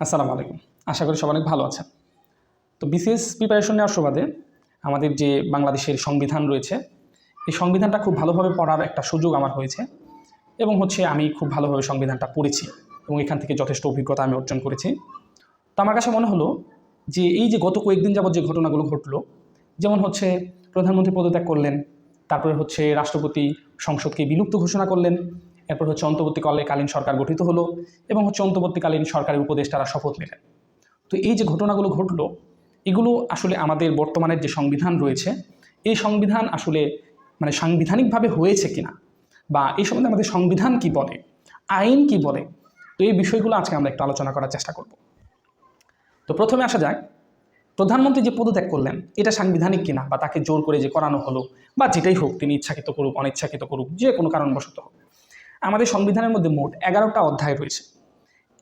আসসালামু আলাইকুম। আশা করি সবাই অনেক ভালো আছেন। তো বিসিএস প্রিপারেশন নেওয়ার সুবাদে আমাদের যে বাংলাদেশের সংবিধান রয়েছে, এই সংবিধানটা খুব ভালোভাবে পড়ার একটা সুযোগ আমার হয়েছে এবং হচ্ছে আমি খুব ভালোভাবে সংবিধানটা পড়েছি এবং এখান থেকে যথেষ্ট অভিজ্ঞতা আমি অর্জন করেছি। তো আমার কাছে মনে হলো যে এই যে গত কয়েকদিন যাবত যে ঘটনাগুলো ঘটলো, যেমন হচ্ছে প্রধানমন্ত্রী পদত্যাগ করলেন, তারপরে হচ্ছে রাষ্ট্রপতি সংসদকে বিলুপ্ত ঘোষণা করলেন এরপর হচ্ছে অন্তর্বর্তীকালীন সরকার গঠিত হলো এবং হচ্ছে অন্তর্বর্তীকালীন সরকারের উপদেষ্টারা শপথ নিলেন। তো এই যে ঘটনাগুলো ঘটলো, এগুলো আসলে আমাদের বর্তমানের যে সংবিধান রয়েছে, এই সংবিধান আসলে মানে সাংবিধানিকভাবে হয়েছে কিনা বা এই সম্বন্ধে আমাদের সংবিধান কি বলে, আইন কি বলে, তো এই বিষয়গুলো আজকে আমরা একটু আলোচনা করার চেষ্টা করব। তো প্রথমে আসা যাক, প্রধানমন্ত্রী যে পদত্যাগ করলেন, এটা সাংবিধানিক কিনা বা তাকে জোর করে যে করানো হলো বা যেটাই হোক, তিনি ইচ্ছাকৃত করুক, অনিচ্ছাকৃত করুক, যে কোনো কারণবশত হোক। আমাদের সংবিধানের মধ্যে মোট এগারোটা অধ্যায় রয়েছে।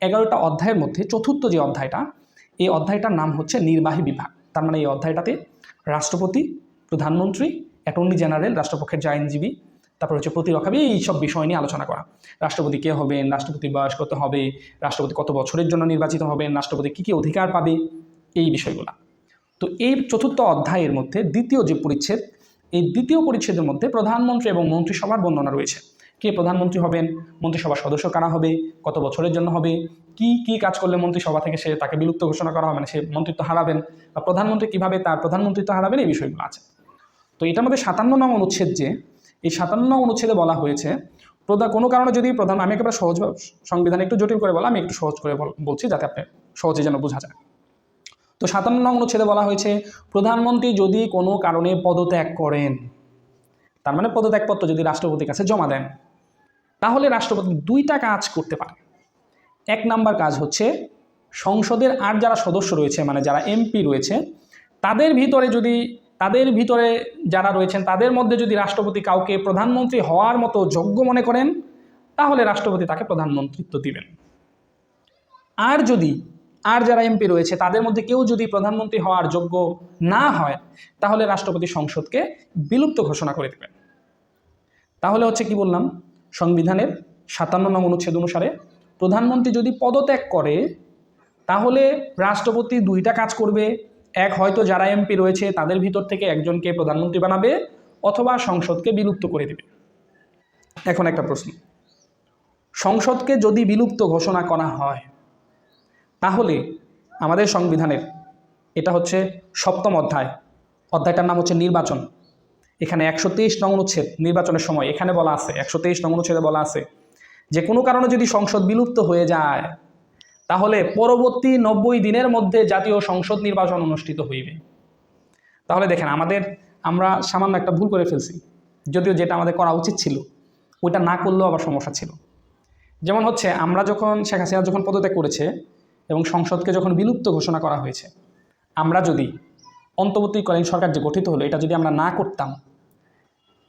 এগারোটা অধ্যায়ের মধ্যে চতুর্থ যে অধ্যায়টা, এই অধ্যায়টার নাম হচ্ছে নির্বাহী বিভাগ। তার মানে এই অধ্যায়টাতে রাষ্ট্রপতি, প্রধানমন্ত্রী, অ্যাটর্নি জেনারেল, রাষ্ট্রপক্ষের যে আইনজীবী, তারপর হচ্ছে প্রতিরক্ষাবী এই সব বিষয় নিয়ে আলোচনা করা। রাষ্ট্রপতি কে হবেন, রাষ্ট্রপতির বয়স কত হবে, রাষ্ট্রপতি কত বছরের জন্য নির্বাচিত হবেন, রাষ্ট্রপতি কী কী অধিকার পাবে, এই বিষয়গুলো। তো এই চতুর্থ অধ্যায়ের মধ্যে দ্বিতীয় যে পরিচ্ছেদ, এই দ্বিতীয় পরিচ্ছেদের মধ্যে প্রধানমন্ত্রী এবং মন্ত্রিসভার বর্ণনা রয়েছে। কে প্রধানমন্ত্রী হবেন, মন্ত্রিসভার সদস্য কারা হবে, কত বছরের জন্য হবে, কি কি কাজ করলে মন্ত্রিসভা থেকে সে তাকে বিলুপ্ত ঘোষণা করা হবে মানে সে মন্ত্রিত্ব হারাবেন বা প্রধানমন্ত্রী কীভাবে তার প্রধানমন্ত্রিত্ব হারাবেন এই বিষয়গুলো আছে। তো এটার মধ্যে সাতান্ন নং অনুচ্ছেদ যে, এই সাতান্ন নং অনুচ্ছেদে বলা হয়েছে, প্রধান কোনো কারণে যদি প্রধান আমি একেবারে সহজ সংবিধান একটু জটিল করে বলা আমি একটু সহজ করে বল- বলছি যাতে আপনি সহজে যেন বোঝা যায়। তো সাতান্ন নং অনুচ্ছেদে বলা হয়েছে, প্রধানমন্ত্রী যদি কোনো কারণে পদত্যাগ করেন, তার মানে পদত্যাগপত্র যদি রাষ্ট্রপতির কাছে জমা দেন তাহলে রাষ্ট্রপতি দুইটা কাজ করতে পারে। এক নাম্বার কাজ হচ্ছে সংসদের আর যারা সদস্য রয়েছে মানে যারা এমপি রয়েছে, তাদের ভিতরে যদি, তাদের ভিতরে যারা রয়েছেন, তাদের মধ্যে যদি রাষ্ট্রপতি কাউকে প্রধানমন্ত্রী হওয়ার মতো যোগ্য মনে করেন, তাহলে রাষ্ট্রপতি তাকে প্রধানমন্ত্রিত্ব দিবেন। আর যদি, আর যারা এমপি রয়েছে, তাদের মধ্যে কেউ যদি প্রধানমন্ত্রী হওয়ার যোগ্য না হয়, তাহলে রাষ্ট্রপতি সংসদকে বিলুপ্ত ঘোষণা করে দেবেন। তাহলে হচ্ছে কি বললাম? সংবিধানের সাতান্ন নং অনুচ্ছেদ অনুসারে প্রধানমন্ত্রী যদি পদত্যাগ করে, তাহলে রাষ্ট্রপতি দুইটা কাজ করবে। এক হয়তো যারা এমপি রয়েছে, তাদের ভিতর থেকে একজনকে প্রধানমন্ত্রী বানাবে অথবা সংসদকে বিলুপ্ত করে দেবে। এখন একটা প্রশ্ন। সংসদকে যদি বিলুপ্ত ঘোষণা করা হয়, তাহলে আমাদের সংবিধানের, এটা হচ্ছে সপ্তম অধ্যায়, অধ্যায়টার নাম হচ্ছে নির্বাচন। এখানে একশো তেইশ নং অনুচ্ছেদ নির্বাচনের সময় এখানে বলা আছে, একশো তেইশ নং অনুচ্ছেদে বলা আছে, যে কোনো কারণে যদি সংসদ বিলুপ্ত হয়ে যায়, তাহলে পরবর্তী নব্বই দিনের মধ্যে জাতীয় সংসদ নির্বাচন অনুষ্ঠিত হইবে। তাহলে দেখেন, আমাদের আমরা সামান্য একটা ভুল করে ফেলছি, যদিও যেটা আমাদের করা উচিত ছিল, ওইটা না করলেও আবার সমস্যা ছিল। যেমন হচ্ছে, আমরা যখন শেখ হাসিনা যখন পদত্যাগ করেছে এবং সংসদকে যখন বিলুপ্ত ঘোষণা করা হয়েছে, আমরা যদি অন্তর্বর্তীকালীন সরকার যে গঠিত হলো, এটা যদি আমরা না করতাম,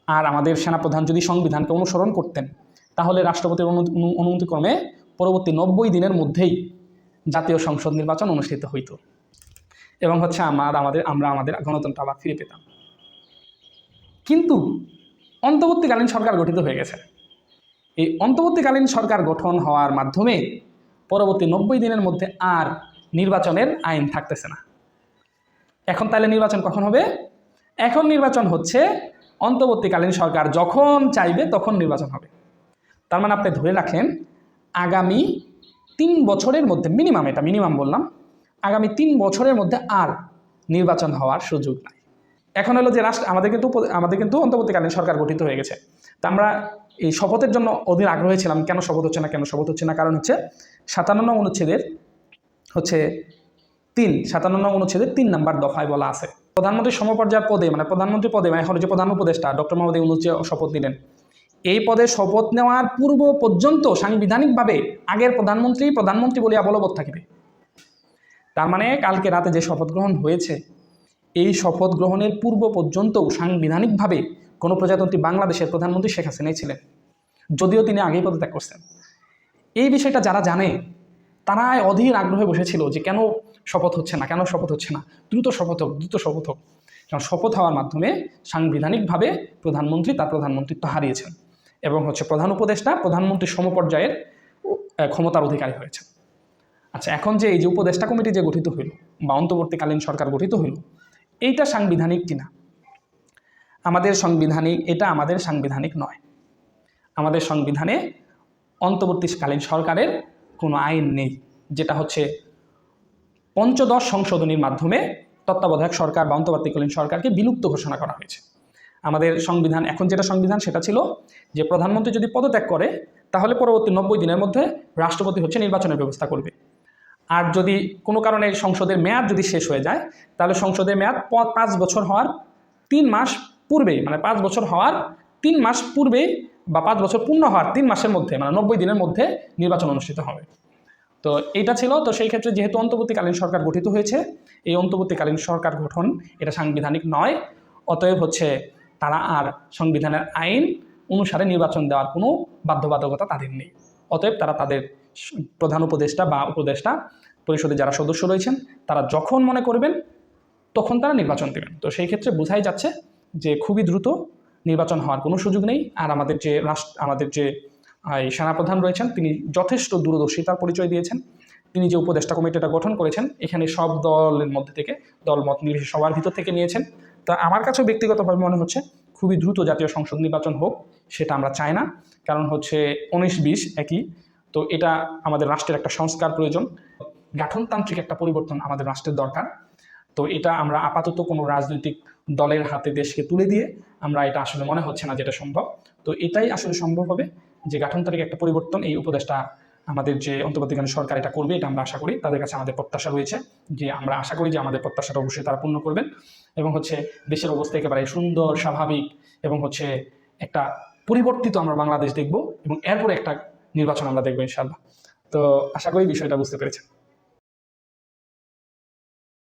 আর আমাদের সেনাপ্রধান যদি সংবিধানকে অনুসরণ করতেন, তাহলে রাষ্ট্রপতির অনু- অনু- অনুমতিক্রমে পরবর্তী নব্বই দিনের মধ্যেই জাতীয় সংসদ নির্বাচন অনুষ্ঠিত হইত। এবং হচ্ছে আমার, আমাদের, আমরা আমাদের গণতন্ত্র আবার ফিরে পেতাম। কিন্তু অন্তর্বর্তীকালীন সরকার গঠিত হয়ে গেছে। এই অন্তর্বর্তীকালীন সরকার গঠন হওয়ার মাধ্যমে পরবর্তী নব্বই দিনের মধ্যে আর নির্বাচনের আইন থাকতেছে না। এখন তাহলে নির্বাচন কখন হবে? এখন নির্বাচন হচ্ছে অন্তর্বর্তীকালীন সরকার যখন চাইবে তখন নির্বাচন হবে। তার মানে আপনি ধরে রাখেন, আগামী তিন বছরের মধ্যে মিনিমাম এটা মিনিমাম বললাম, আগামী তিন বছরের মধ্যে আর নির্বাচন হওয়ার সুযোগ নাই। এখন হলো যে রাষ্ট্র, আমাদের কিন্তু আমাদের কিন্তু অন্তর্বর্তীকালীন সরকার গঠিত হয়ে গেছে। তা আমরা এই শপথের জন্য অধীর আগ্রহী ছিলাম, কেন শপথ হচ্ছে না, কেন শপথ হচ্ছে না? কারণ হচ্ছে সাতান্ন অনুচ্ছেদের হচ্ছে তিন, সাতান্ন নং অনুচ্ছেদের তিন নাম্বার দফায় বলা আছে। প্রধানমন্ত্রী সমপর্যায়ের পদে মানে প্রধানমন্ত্রী পদে মানে এখন যে প্রধান উপদেষ্টা ডক্টর মোহাম্মদ যে শপথ নিলেন, এই পদে শপথ নেওয়ার পূর্ব পর্যন্ত সাংবিধানিকভাবে আগের প্রধানমন্ত্রী প্রধানমন্ত্রী বলিয়া বলবৎ থাকবে। তার মানে কালকে রাতে যে শপথ গ্রহণ হয়েছে, এই শপথ গ্রহণের পূর্ব পর্যন্তও সাংবিধানিকভাবে কোনো প্রজাতন্ত্রী বাংলাদেশের প্রধানমন্ত্রী শেখ হাসিনাই ছিলেন, যদিও তিনি আগেই পদত্যাগ করছেন। এই বিষয়টা যারা জানে তারা অধীর আগ্রহে বসেছিল যে কেন শপথ হচ্ছে না। কেন শপথ হচ্ছে না? দ্রুত শপথ হোক, দ্রুত শপথ হোক। কারণ শপথ হওয়ার মাধ্যমে সাংবিধানিকভাবে প্রধানমন্ত্রী তার প্রধানমন্ত্রিত্ব হারিয়েছেন এবং হচ্ছে প্রধান উপদেষ্টা, প্রধানমন্ত্রী সমপর্যায়ের ক্ষমতার অধিকারী হয়েছে আচ্ছা এখন যে এই যে উপদেষ্টা কমিটি যে গঠিত হইল বা অন্তর্বর্তীকালীন সরকার গঠিত হইল, এইটা সাংবিধানিক কিনা? আমাদের সাংবিধানিক এটা আমাদের সাংবিধানিক নয়। আমাদের সংবিধানে অন্তর্বর্তীকালীন সরকারের কোনো আইন নেই, যেটা হচ্ছে পঞ্চদশ সংশোধনীর মাধ্যমে তত্ত্বাবধায়ক সরকার বা অন্তর্বর্তীকালীন সরকারকে বিলুপ্ত ঘোষণা করা হয়েছে। আমাদের সংবিধান, এখন যেটা সংবিধান সেটা ছিল যে প্রধানমন্ত্রী যদি পদত্যাগ করে, তাহলে পরবর্তী নব্বই দিনের মধ্যে রাষ্ট্রপতি হচ্ছে নির্বাচনের ব্যবস্থা করবে। আর যদি কোনো কারণে সংসদের মেয়াদ যদি শেষ হয়ে যায়, তাহলে সংসদের মেয়াদ পাঁচ বছর হওয়ার তিন মাস পূর্বেই মানে পাঁচ বছর হওয়ার তিন মাস পূর্বেই বা পাঁচ বছর পূর্ণ হওয়ার তিন মাসের মধ্যে মানে নব্বই দিনের মধ্যে নির্বাচন অনুষ্ঠিত হবে। তো এটা ছিল। তো সেই ক্ষেত্রে যেহেতু অন্তর্বর্তীকালীন সরকার গঠিত হয়েছে, এই অন্তর্বর্তীকালীন সরকার গঠন এটা সাংবিধানিক নয়। অতএব হচ্ছে তারা আর সংবিধানের আইন অনুসারে নির্বাচন দেওয়ার কোনো বাধ্যবাধকতা তাদের নেই। অতএব তারা তাদের প্রধান উপদেষ্টা বা উপদেষ্টা পরিষদের যারা সদস্য রয়েছেন, তারা যখন মনে করবেন, তখন তারা নির্বাচন দেবেন। তো সেই ক্ষেত্রে বোঝাই যাচ্ছে যে খুবই দ্রুত নির্বাচন হওয়ার কোনো সুযোগ নেই। আর আমাদের যে রাষ্ট্র, আমাদের যে সেনাপ্রধান রয়েছেন, তিনি যথেষ্ট দূরদর্শিতার পরিচয় দিয়েছেন। তিনি যে উপদেষ্টা কমিটিটা গঠন করেছেন, এখানে সব দলের মধ্যে থেকে দল মত নির্বিশেষে সবার ভিতর থেকে নিয়েছেন। তা আমার কাছেও ব্যক্তিগতভাবে মনে হচ্ছে, খুবই দ্রুত জাতীয় সংসদ নির্বাচন হোক, সেটা আমরা চাই না। কারণ হচ্ছে উনিশ বিশ একই, তো এটা আমাদের রাষ্ট্রের একটা সংস্কার প্রয়োজন। গঠনতান্ত্রিক একটা পরিবর্তন আমাদের রাষ্ট্রের দরকার। তো এটা আমরা আপাতত কোনো রাজনৈতিক দলের হাতে দেশকে তুলে দিয়ে আমরা এটা আসলে মনে হচ্ছে না যেটা সম্ভব। তো এটাই আসলে সম্ভব হবে। যে গাঠনতারিক একটা পরিবর্তন এই উপদেশটা আমাদের যে অন্তর্বর্তীকালীন সরকার এটা করবে, এটা আমরা আশা করি। তাদের কাছে আমাদের প্রত্যাশা রয়েছে যে আমরা আশা করি যে আমাদের প্রত্যাশাটা অবশ্যই তারা পূর্ণ করবেন এবং হচ্ছে দেশের অবস্থা একেবারে সুন্দর, স্বাভাবিক এবং হচ্ছে একটা পরিবর্তিত আমরা বাংলাদেশ দেখব এবং এরপরে একটা নির্বাচন আমরা দেখব ইনশাল্লাহ তো আশা করি বিষয়টা বুঝতে পেরেছেন।